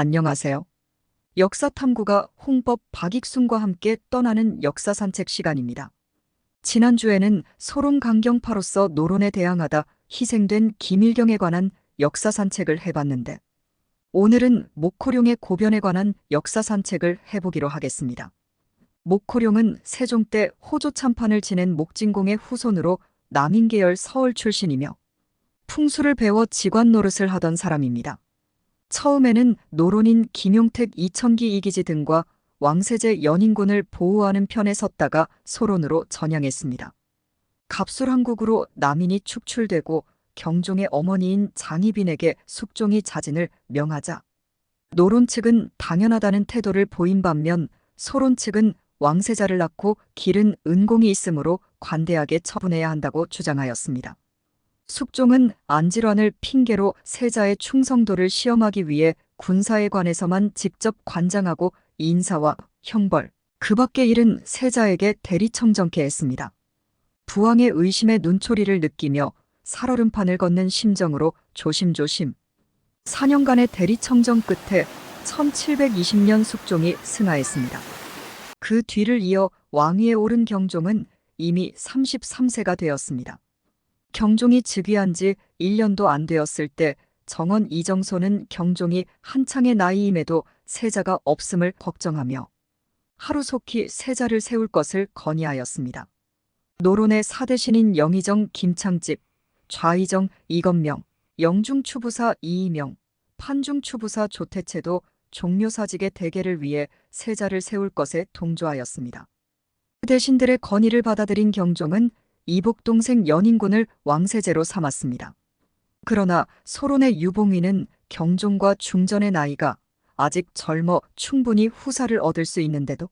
안녕하세요. 역사탐구가 홍법 박익순과 함께 떠나는 역사 산책 시간입니다. 지난주에는 소론 강경파로서 노론에 대항하다 희생된 김일경에 관한 역사 산책을 해봤는데 오늘은 목호룡의 고변에 관한 역사 산책을 해보기로 하겠습니다. 목호룡은 세종 때 호조 참판을 지낸 목진공의 후손으로 남인계열 서울 출신이며 풍수를 배워 직관 노릇을 하던 사람입니다. 처음에는 노론인 김용택 이천기 이기지 등과 왕세제 연인군을 보호하는 편에 섰다가 소론으로 전향했습니다. 갑술한국으로 남인이 축출되고 경종의 어머니인 장희빈에게 숙종이 자진을 명하자 노론 측은 당연하다는 태도를 보인 반면 소론 측은 왕세자를 낳고 기른 은공이 있으므로 관대하게 처분해야 한다고 주장하였습니다. 숙종은 안질환을 핑계로 세자의 충성도를 시험하기 위해 군사에 관해서만 직접 관장하고 인사와 형벌, 그 밖의 일은 세자에게 대리청정케 했습니다. 부왕의 의심의 눈초리를 느끼며 살얼음판을 걷는 심정으로 조심조심 4년간의 대리청정 끝에 1720년 숙종이 승하했습니다. 그 뒤를 이어 왕위에 오른 경종은 이미 33세가 되었습니다. 경종이 즉위한 지 1년도 안 되었을 때 정원 이정소는 경종이 한창의 나이임에도 세자가 없음을 걱정하며 하루속히 세자를 세울 것을 건의하였습니다. 노론의 사대신인 영의정 김창집, 좌의정 이건명, 영중추부사 이이명, 판중추부사 조태채도 종묘사직의 대계를 위해 세자를 세울 것에 동조하였습니다. 대신들의 건의를 받아들인 경종은 이복 동생 연인군을 왕세제로 삼았습니다. 그러나 소론의 유봉위는 경종과 중전의 나이가 아직 젊어 충분히 후사를 얻을 수 있는데도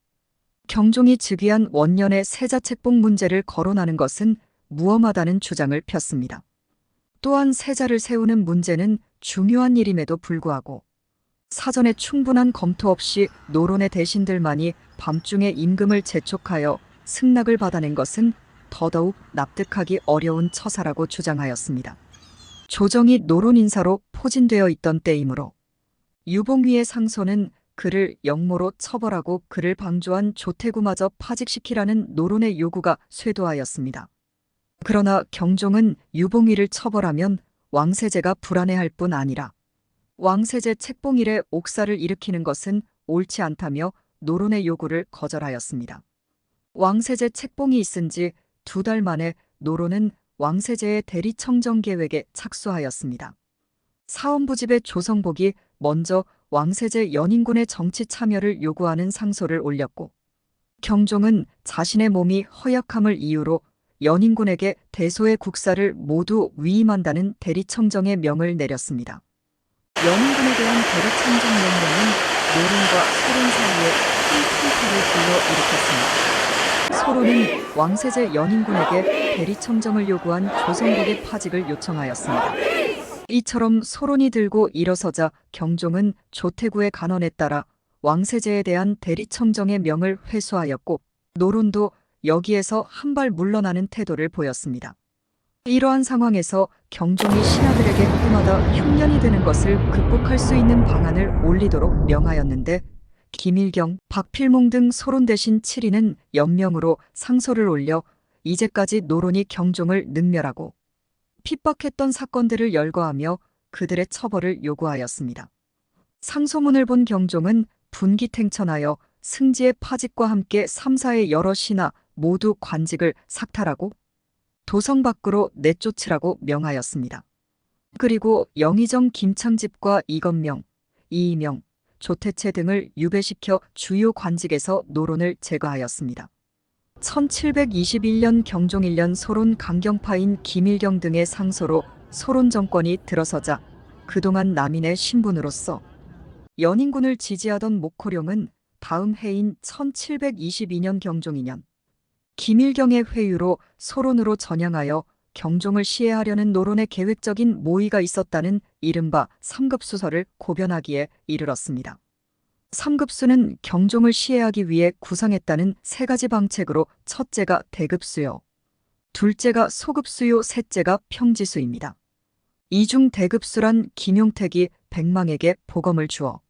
경종이 즉위한 원년의 세자책봉 문제를 거론하는 것은 무엄하다는 주장을 폈습니다. 또한 세자를 세우는 문제는 중요한 일임에도 불구하고 사전에 충분한 검토 없이 노론의 대신들만이 밤중에 임금을 재촉하여 승낙을 받아낸 것은 더더욱 납득하기 어려운 처사라고 주장하였습니다. 조정이 노론 인사로 포진되어 있던 때이므로 유봉위의 상소는 그를 영모로 처벌하고 그를 방조한 조태구마저 파직시키라는 노론의 요구가 쇄도하였습니다. 그러나 경종은 유봉위를 처벌하면 왕세제가 불안해할 뿐 아니라 왕세제 책봉일에 옥사를 일으키는 것은 옳지 않다며 노론의 요구를 거절하였습니다. 왕세제 책봉이 있은 지 두 달 만에 노론은 왕세제의 대리청정 계획에 착수하였습니다. 사원부 집의 조성복이 먼저 왕세제 연인군의 정치 참여를 요구하는 상소를 올렸고 경종은 자신의 몸이 허약함을 이유로 연인군에게 대소의 국사를 모두 위임한다는 대리청정의 명을 내렸습니다. 연인군에 대한 대리청정 명령은 노론과 소론 사이에 큰 풍파를 불러 일으켰습니다. 소론은 왕세제 연인군에게 대리청정을 요구한 조성복의 파직을 요청하였습니다. 이처럼 소론이 들고 일어서자 경종은 조태구의 간언에 따라 왕세제에 대한 대리청정의 명을 회수하였고 노론도 여기에서 한 발 물러나는 태도를 보였습니다. 이러한 상황에서 경종이 신하들에게 해마다 흉년이 드는 것을 극복할 수 있는 방안을 올리도록 명하였는데 김일경, 박필몽 등 소론 대신 7인은 연명으로 상소를 올려 이제까지 노론이 경종을 능멸하고 핍박했던 사건들을 열거하며 그들의 처벌을 요구하였습니다. 상소문을 본 경종은 분기탱천하여 승지의 파직과 함께 3사의 여러 신하 모두 관직을 삭탈하고 도성 밖으로 내쫓으라고 명하였습니다. 그리고 영의정 김창집과 이건명, 이이명, 조태채 등을 유배시켜 주요 관직에서 노론을 제거하였습니다. 1721년 경종 1년 소론 강경파인 김일경 등의 상소로 소론 정권이 들어서자 그동안 남인의 신분으로서 연인군을 지지하던 목호룡은 다음 해인 1722년 경종 2년 김일경의 회유로 소론으로 전향하여 경종을 시해하려는 노론의 계획적인 모의가 있었다는 이른바 삼급수설을 고변하기에 이르렀습니다. 삼급수는 경종을 시해하기 위해 구상했다는 세 가지 방책으로 첫째가 대급수요, 둘째가 소급수요, 셋째가 평지수입니다. 이중 대급수란 김용택이 백망에게 보검을 주어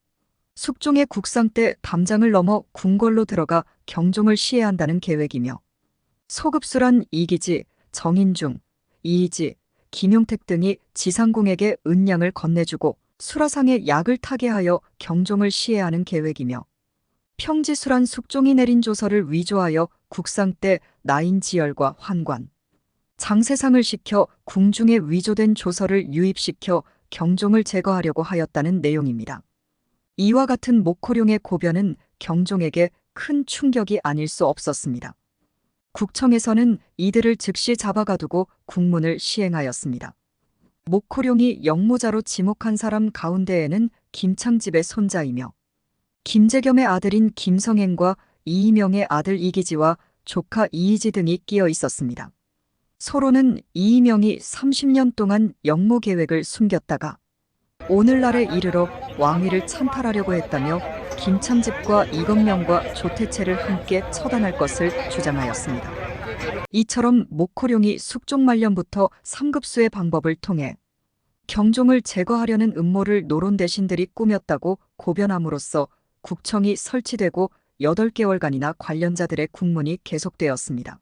숙종의 국상 때 담장을 넘어 궁궐로 들어가 경종을 시해한다는 계획이며 소급수란 이기지, 정인중, 이희지, 김용택 등이 지상궁에게 은량을 건네주고 수라상에 약을 타게 하여 경종을 시해하는 계획이며 평지수란 숙종이 내린 조서를 위조하여 국상 때 나인지열과 환관, 장세상을 시켜 궁중에 위조된 조서를 유입시켜 경종을 제거하려고 하였다는 내용입니다. 이와 같은 목호룡의 고변은 경종에게 큰 충격이 아닐 수 없었습니다. 국청에서는 이들을 즉시 잡아가두고 국문을 시행하였습니다. 목호룡이 영모자로 지목한 사람 가운데에는 김창집의 손자이며 김재겸의 아들인 김성행과 이희명의 아들 이기지와 조카 이희지 등이 끼어 있었습니다. 서로는 이희명이 30년 동안 영모 계획을 숨겼다가 오늘날에 이르러 왕위를 찬탈하려고 했다며 김창집과 이건명과 조태채를 함께 처단할 것을 주장하였습니다. 이처럼 목호룡이 숙종 말년부터 삼급수의 방법을 통해 경종을 제거하려는 음모를 노론 대신들이 꾸몄다고 고변함으로써 국청이 설치되고 8개월간이나 관련자들의 국문이 계속되었습니다.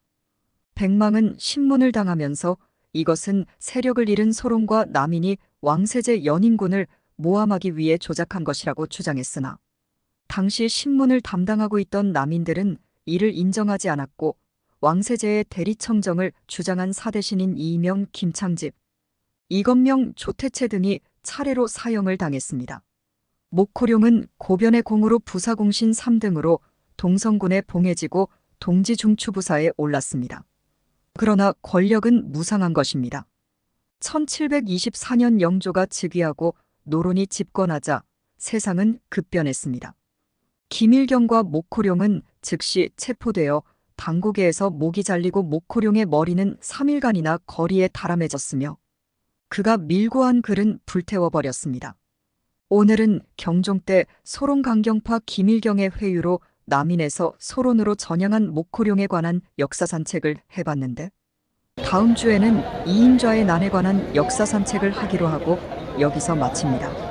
백망은 신문을 당하면서 이것은 세력을 잃은 소론과 남인이 왕세제 연인군을 모함하기 위해 조작한 것이라고 주장했으나 당시 신문을 담당하고 있던 남인들은 이를 인정하지 않았고 왕세제의 대리청정을 주장한 사대신인 이명 김창집, 이건명 조태채 등이 차례로 사형을 당했습니다. 목호룡은 고변의 공으로 부사공신 3등으로 동성군에 봉해지고 동지중추부사에 올랐습니다. 그러나 권력은 무상한 것입니다. 1724년 영조가 즉위하고 노론이 집권하자 세상은 급변했습니다. 김일경과 목호룡은 즉시 체포되어 당고개에서 목이 잘리고 목호룡의 머리는 3일간이나 거리에 다람해졌으며 그가 밀고 한 글은 불태워버렸습니다. 오늘은 경종 때 소론 강경파 김일경의 회유로 남인에서 소론으로 전향한 목호룡에 관한 역사 산책을 해봤는데 다음 주에는 이인좌의 난에 관한 역사 산책을 하기로 하고 여기서 마칩니다.